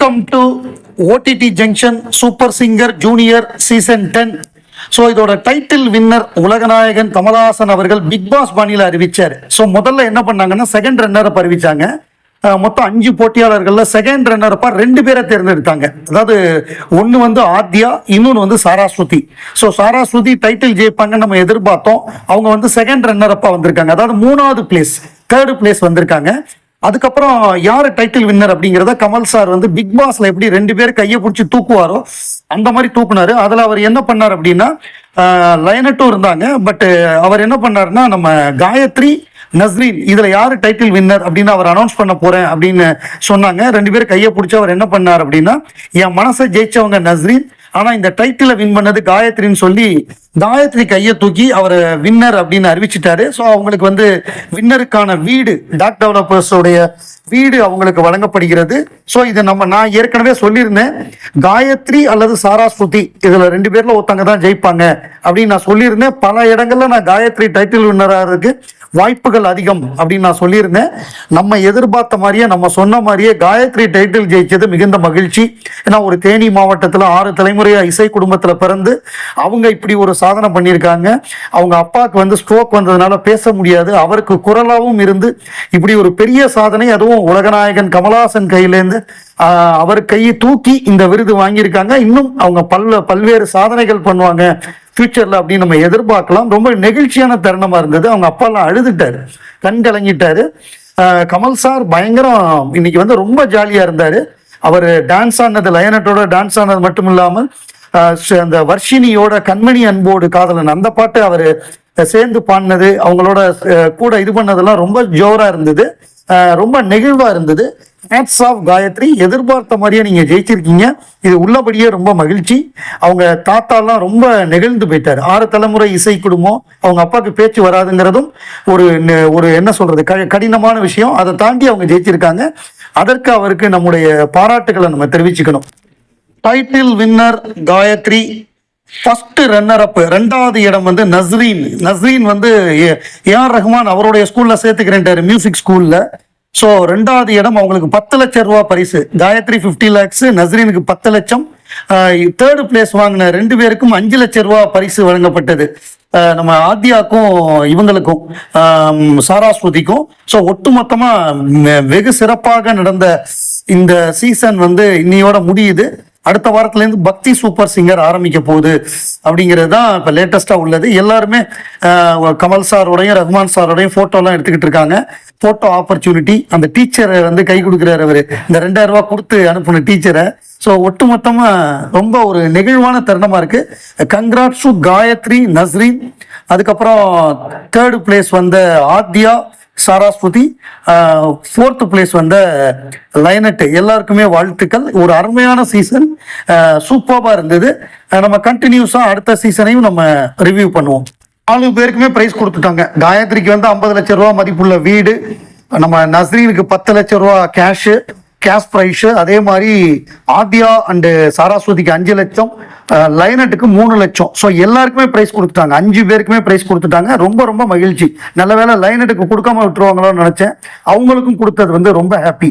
Welcome to OTT junction super singer junior season ten so இதோட title winner உலகநாயகன் கமலஹாசன் அவர்கள் big pass பாணியில் அறிவிச்சார். So முதல்ல என்ன பண்ணாங்கன்னா செகண்ட் ரன்னர் அறிவிச்சாங்க மொத்தம் அஞ்சு போட்டியாளர்களில் செகண்ட் ரன்னரப்பா ரெண்டு பேரை தேர்ந்தெடுத்தாங்க. அதாவது ஒன்று வந்து ஆத்யா இன்னொன்று வந்து சாராஸ்வதி ஸோ சாராஸ்வதி டைட்டில் ஜெயிப்பாங்கன்னு நம்ம எதிர்பார்த்தோம். அவங்க வந்து செகண்ட் ரன்னரப்பாக வந்திருக்காங்க. அதாவது மூணாவது பிளேஸ் தேர்டு பிளேஸ் வந்திருக்காங்க. அதுக்கப்புறம் யார் டைட்டில் வின்னர் அப்படிங்கிறத கமல் சார் வந்து பிக் பாஸ்ல எப்படி ரெண்டு பேர் கையை பிடிச்சி தூக்குவாரோ அந்த மாதிரி தூக்குனாரு. அதுல அவர் என்ன பண்ணார் அப்படின்னா லயனட்டும் இருந்தாங்க. பட் அவர் என்ன பண்ணாருன்னா நம்ம காயத்ரி நஸ்ரீன் இதுல யாரு டைட்டில் வின்னர் அப்படின்னு அவர் அனௌன்ஸ் பண்ண போறேன் அப்படின்னு சொன்னாங்க. ரெண்டு பேரும் கையை பிடிச்சி அவர் என்ன பண்ணார் அப்படின்னா என் மனசை ஜெயிச்சவங்க நஸ்ரீன் ஆனா இந்த டைட்டில வின் பண்ணது காயத்ரின்னு சொல்லி காயத்ரி கையை தூக்கி அவர் வின்னர் அப்படின்னு அறிவிச்சிட்டாரு. ஸோ அவங்களுக்கு வந்து வின்னருக்கான வீடு டாக் டெவலப்பர்ஸோடைய வீடு அவங்களுக்கு வழங்கப்படுகிறது. ஸோ இதை நம்ம நான் ஏற்கனவே சொல்லியிருந்தேன். காயத்ரி அல்லது சாராஸ்ருதி இதுல ரெண்டு பேர்ல ஒருத்தங்க தான் ஜெயிப்பாங்க அப்படின்னு நான் சொல்லியிருந்தேன். பல இடங்கள்ல நான் காயத்ரி டைட்டில் வின்னராக வாய்ப்புகள் அதிகம் அப்படின்னு நான் சொல்லியிருந்தேன். நம்ம எதிர்பார்த்த மாதிரியே நம்ம சொன்ன மாதிரியே காயத்ரி டைட்டில் ஜெயிச்சது மிகுந்த மகிழ்ச்சி. ஏன்னா ஒரு தேனி மாவட்டத்தில் ஆறு தலைமுறையாக இசை குடும்பத்தில் பிறந்து அவங்க இப்படி ஒரு சாதனை பண்ணியிருக்காங்க. அவங்க அப்பாவுக்கு வந்து ஸ்ட்ரோக் வந்ததுனால பேச முடியாது. அவருக்கு குரலாகவும் இருந்து இப்படி ஒரு பெரிய சாதனை அதுவும் உலகநாயகன் கமலஹாசன் கையிலேருந்து அவர் கையை தூக்கி இந்த விருது வாங்கியிருக்காங்க. இன்னும் அவங்க பல்ல பல்வேறு சாதனைகள் பண்ணுவாங்க. ஃப்யூச்சரில் அப்படின்னு நம்ம எதிர்பார்க்கலாம். ரொம்ப நெகிழ்ச்சியான தருணமாக இருந்தது. அவங்க அப்பாலாம் அழுதுட்டாரு. கண் கலங்கிட்டாரு. கமல் சார் பயங்கரம் இன்னைக்கு வந்து ரொம்ப ஜாலியாக இருந்தார். அவர் டான்ஸ் ஆனது லயனட்டோட டான்ஸ் ஆனது மட்டும் இல்லாமல் அந்த வர்ஷினியோட கண்மணி அன்போடு காதலன் அந்த பாட்டு அவர் சேர்ந்து பாடினது. அவங்களோட கூட இது பண்ணதெல்லாம் ரொம்ப ஜோராக இருந்தது. ரொம்ப நெகிழ்வாக இருந்தது. ஹேட்ஸ் ஆஃப் காயத்ரி எதிர்பார்த்த மாதிரியே நீங்கள் ஜெயிச்சிருக்கீங்க. இது உள்ளபடியே ரொம்ப மகிழ்ச்சி. அவங்க தாத்தாலாம் ரொம்ப நெகிழ்ந்து போயிட்டார். ஆறு தலைமுறை இசை குடும்பம். அவங்க அப்பாவுக்கு பேச்சு வராதுங்கிறதும் ஒரு ஒரு என்ன சொல்கிறது க- கடினமான விஷயம். அதை தாண்டி அவங்க ஜெயிச்சிருக்காங்க. அதற்கு அவருக்கு நம்முடைய பாராட்டுகளை நம்ம தெரிவிச்சுக்கணும். Title winner Gayathri first runner up ரெண்டாவது இடம் வந்து நஸ்ரீன் நஸ்ரீன் வந்து ஏ ஆர் ரஹ்மான் அவருடைய ஸ்கூல்ல சேர்த்துக்கிறேன்ட்டாரு மியூசிக் ஸ்கூல்ல ஸோ ரெண்டாவது இடம் அவங்களுக்கு பத்து லட்சம் ரூபா பரிசு. காயத்ரி ஃபிஃப்டி லேக்ஸ் நஸ்ரீனுக்கு பத்து லட்சம். தேர்டு பிளேஸ் வாங்கின ரெண்டு பேருக்கும் அஞ்சு லட்சம் ரூபா பரிசு வழங்கப்பட்டது. நம்ம ஆத்யாக்கும் இவங்களுக்கும் சாராஸ்வதிக்கும் ஸோ ஒட்டுமொத்தமாக வெகு சிறப்பாக நடந்த இந்த சீசன் வந்து இன்னையோட முடியுது. அடுத்த வாரத்துலேருந்து பக்தி சூப்பர் சிங்கர் ஆரம்பிக்க போகுது அப்படிங்கிறது தான் இப்போ லேட்டஸ்ட்டாக உள்ளது. எல்லாருமே கமல் சாரோடையும் ரஹ்மான் சாரோடையும் ஃபோட்டோலாம் எடுத்துக்கிட்டு இருக்காங்க. ஃபோட்டோ ஆப்பர்ச்சுனிட்டி அந்த டீச்சரை வந்து கை கொடுக்குறாரு அவர். இந்த ரெண்டாயிரம் ரூபா கொடுத்து அனுப்பின டீச்சரை ஸோ ஒட்டுமொத்தமாக ரொம்ப ஒரு நெகிழ்வான தருணமாக இருக்கு. கங்க்ராட்ஸு காயத்ரி நஸ்ரீன். அதுக்கப்புறம் தேர்டு பிளேஸ் வந்த ஆத்யா. சாராஸ்வதி ஃபோர்த்து பிளேஸ் வந்த லைனட் எல்லாருக்குமே வாழ்த்துக்கள். ஒரு அருமையான சீசன் சூப்பராக இருந்தது. நம்ம கண்டினியூஸாக அடுத்த சீசனையும் நம்ம ரிவ்யூ பண்ணுவோம். நாலு பேருக்குமே ப்ரைஸ் கொடுத்துட்டாங்க. காயத்ரிக்கு வந்து ஐம்பது லட்சம் ரூபா மதிப்புள்ள வீடு. நம்ம நஸ்ரீனுக்கு பத்து லட்சம் ரூபா கேஷு கேஷ் ப்ரைஸ் அதே மாதிரி ஆத்யா அண்டு சாராஸ்வதிக்கு அஞ்சு லட்சம் லைனட்டுக்கு மூணு லட்சம். ஸோ எல்லாருக்குமே ப்ரைஸ் கொடுத்துட்டாங்க. அஞ்சு பேருக்குமே ப்ரைஸ் கொடுத்துட்டாங்க. ரொம்ப ரொம்ப மகிழ்ச்சி. நல்ல வேலை லைனட்டுக்கு கொடுக்காம விட்டுருவாங்களோன்னு நினச்சேன். அவங்களுக்கும் கொடுத்தது வந்து ரொம்ப ஹாப்பி